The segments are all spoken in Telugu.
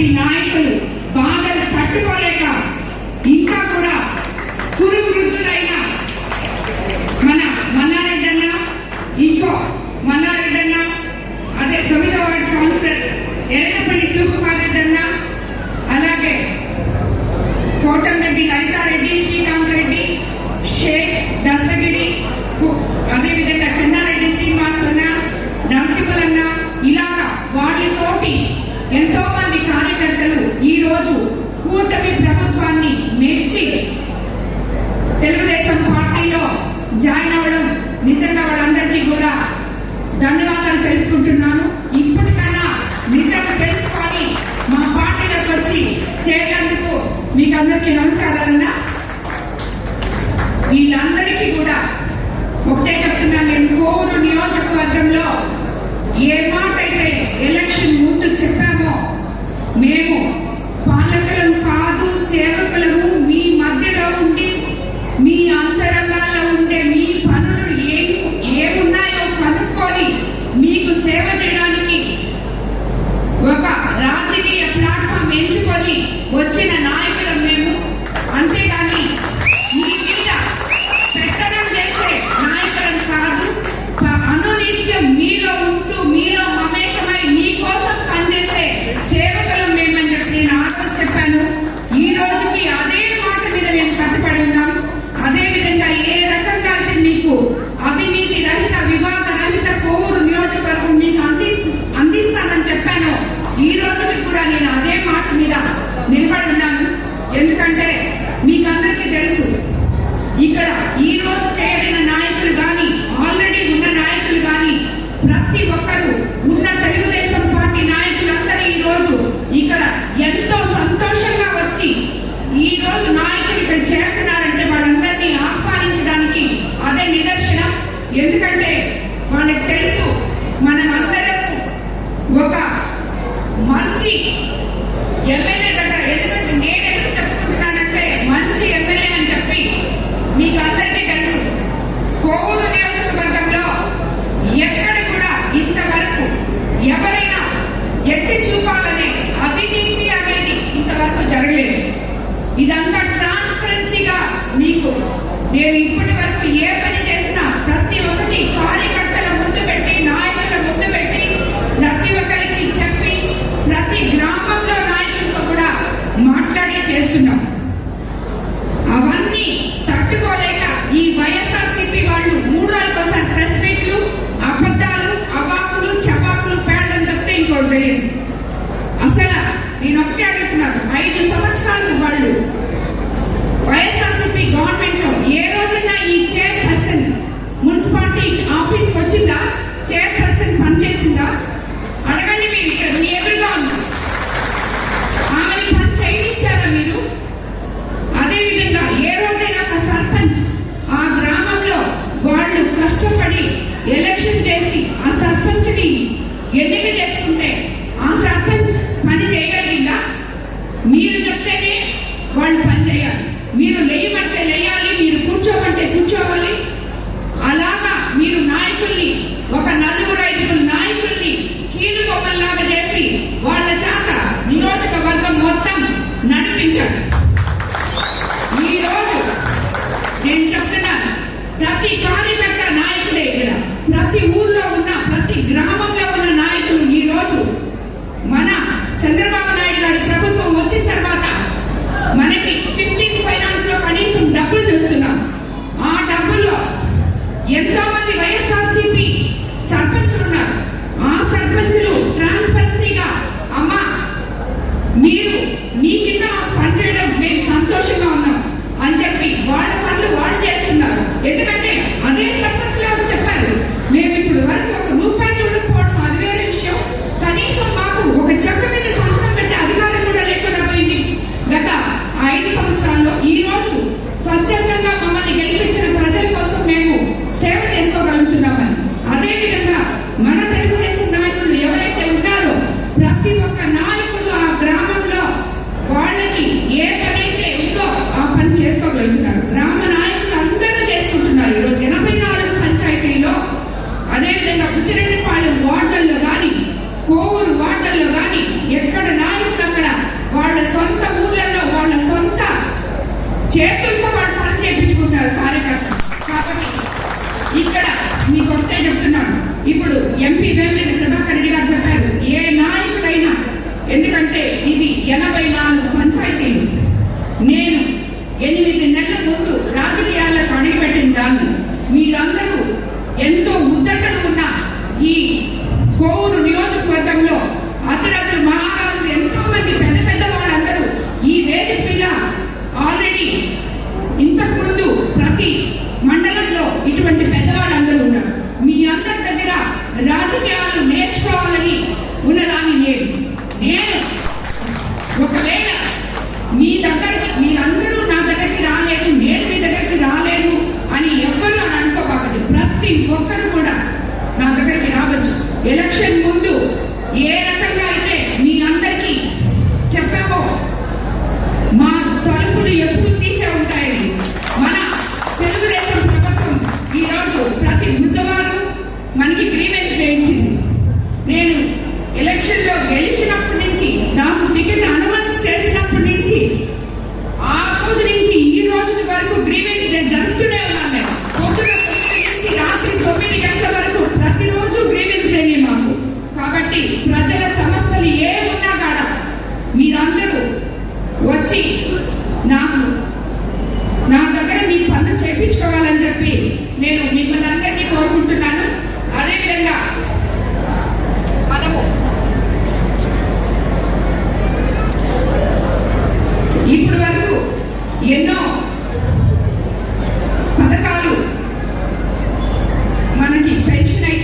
టీడీపీ నాయకులు బాధలు తట్టుకోలేక ఇంకా కూడా కురు వృద్ధులైన మన మల్లారెడ్డి అన్న ఇంకో మల్లారెడ్డి అదే తొమ్మిదవ వార్డు కౌన్సిలర్ ఎర్రపల్లి శివకుమారెడ్డి అన్న అలాగే కోటంరెడ్డి లలితారెడ్డి శ్రీకాంత్ రెడ్డి షేక్ దస్తగిరి అదేవిధంగా చెన్నారెడ్డి శ్రీనివాసులన్న నరసింహలన్న ఇలాగా వాళ్ళతోటి ఎంతో మంది కార్యకర్తలు ఈ రోజు కూటమి ప్రభుత్వాన్ని మెచ్చి తెలుగుదేశం పార్టీలో జాయిన్ అవ్వడం నిజంగా వాళ్ళందరికీ కూడా ధన్యవాదాలు తెలుపుకుంటున్నాను. ఇప్పటికన్నా నిజంగా తెలుసుకొని మా పార్టీలోకి వచ్చి చేరినందుకు మీకు అందరికీ నమస్కారాలన్నా వీళ్ళందరికీ కూడా ఒకటే చెప్తున్నాను నేను కోరు నియోజకవర్గంలో ఏ మీరు చెప్తేనే వాళ్ళు నాయకుడు ఆ గ్రామంలో వాళ్ళకి ఏ పని ఉందో ఆ పని చేసుకోగలుగుతారు. గ్రామ నాయకులు అందరూ చేసుకుంటున్నారు. ఈరోజు ఎనభై నాలుగు పంచాయతీల్లో అదేవిధంగా ఉచ్చిరేణిపాలెం వార్డుల్లో కానీ కోవూరు వార్డుల్లో కానీ ఎక్కడ నాయకులు అక్కడ వాళ్ళ సొంత ఊర్లలో వాళ్ళ సొంత చేతులతో వాళ్ళు పని చేయించుకుంటారు కార్యకర్తలు. కాబట్టి ఇక్కడ మీకు ఒకటే చెప్తున్నాను. ఇప్పుడు ఎంపీ వేమే నేను మిమ్మల్ని అందరినీ కోరుకుంటున్నాను. అదేవిధంగా మనము ఇప్పటి వరకు ఎన్నో పథకాలు మనకి పెన్షన్ అయితే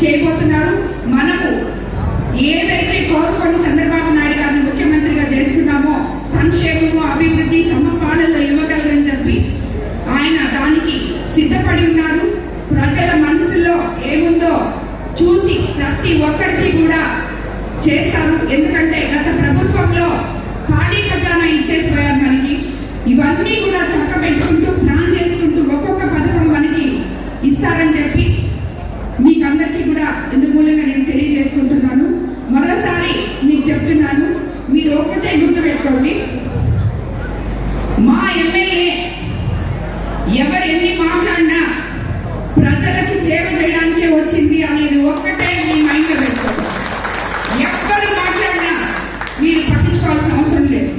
చేయబోతున్నారు. మనకు ఏదైతే కోరుకొని చంద్రబాబు నాయుడు గారిని ముఖ్యమంత్రిగా చేస్తున్నామో సంక్షేమము అభివృద్ధి సమపాలనలో ఇవ్వగలరని చెప్పి ఆయన దానికి సిద్ధపడి ఉన్నారు. ప్రజల మనసులో ఏముందో చూసి ప్రతి ఒక్కరికి కూడా చేస్తారు. ఎందుకంటే గత ప్రభుత్వంలో ఖాళీ ఖజానా ఇచ్చేసిపోయారు మనకి. ఇవన్నీ కూడా చక్కబెట్టుకుంటూ ప్లాన్ చేసుకుంటూ ఒక్కొక్క పథకం మనకి ఇస్తారని చెప్పి మీకు అందరికీ కూడా ఇందు మూలంగా నేను తెలియజేసుకుంటున్నాను మరోసారి మీకు చెప్తున్నాను మీరు ఒక్కటే గుర్తుపెట్టుకోండి మా ఎమ్మెల్యే ఎవరు ఎన్ని మాట్లాడినా ప్రజలకి సేవ చేయడానికే వచ్చింది అనేది ఒక్కటే మీ మైండ్లో పెట్టుకోండి ఎవ్వరు మాట్లాడినా మీరు పట్టించుకోవాల్సిన అవసరం లేదు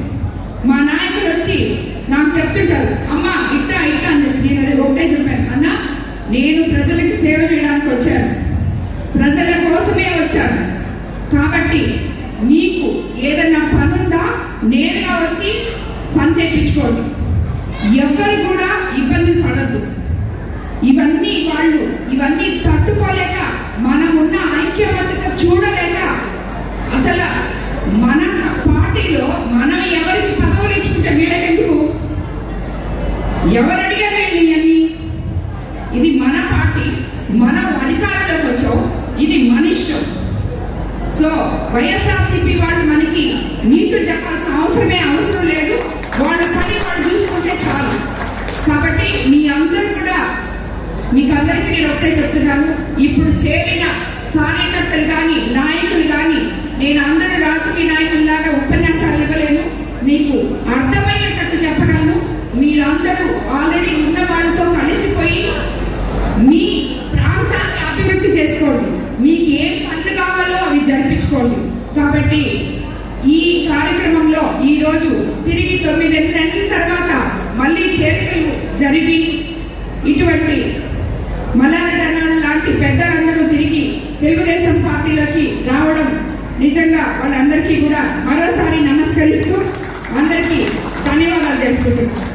మా నాయకులు వచ్చి నాకు చెప్తుంటారు అమ్మా ఇట్టా ఇట్టా అని చెప్పి నేను అది ఒకటే చెప్పాను అన్న నేను ప్రజలకి సేవ చేయడానికి వచ్చాను ప్రజల కోసమే వచ్చాను కాబట్టి మీకు ఏదన్నా పనుందా నేరుగా వచ్చి పని ఎవ్వరు కూడా ఇబ్బంది పడద్దు. ఇవన్నీ వాళ్ళు ఇవన్నీ తట్టుకోలేక మనమున్న ఐక్యమత్యత చూడలేక అసలు మన పార్టీలో మనం ఎవరికి పదవులు ఇచ్చుకుంటే వీళ్ళకెందుకు? ఎవరు అడిగారు వీళ్ళని ఇది మన పార్టీ మనం అధికారంలోకి వచ్చాం ఇది మన ఇష్టం. సో వైఎస్ఆర్సీపీ వాళ్ళు మనకి నీతులు చెప్పాల్సిన అవసరమే అవసరం లేదు. వాళ్ళ కాబట్టి మీ అందరూ కూడా మీకు అందరికీ నేను ఒకటే చెప్తున్నాను. ఇప్పుడు చేరిన కార్యకర్తలు కానీ నాయకులు కానీ నేను అందరూ రాజకీయ నాయకుల్లాగా ఇటువంటి మల్లారెడ్డి లాంటి పెద్దలందరూ తిరిగి తెలుగుదేశం పార్టీలోకి రావడం నిజంగా వాళ్ళందరికీ కూడా మరోసారి నమస్కరిస్తూ అందరికీ ధన్యవాదాలు తెలుపుకుంటున్నాను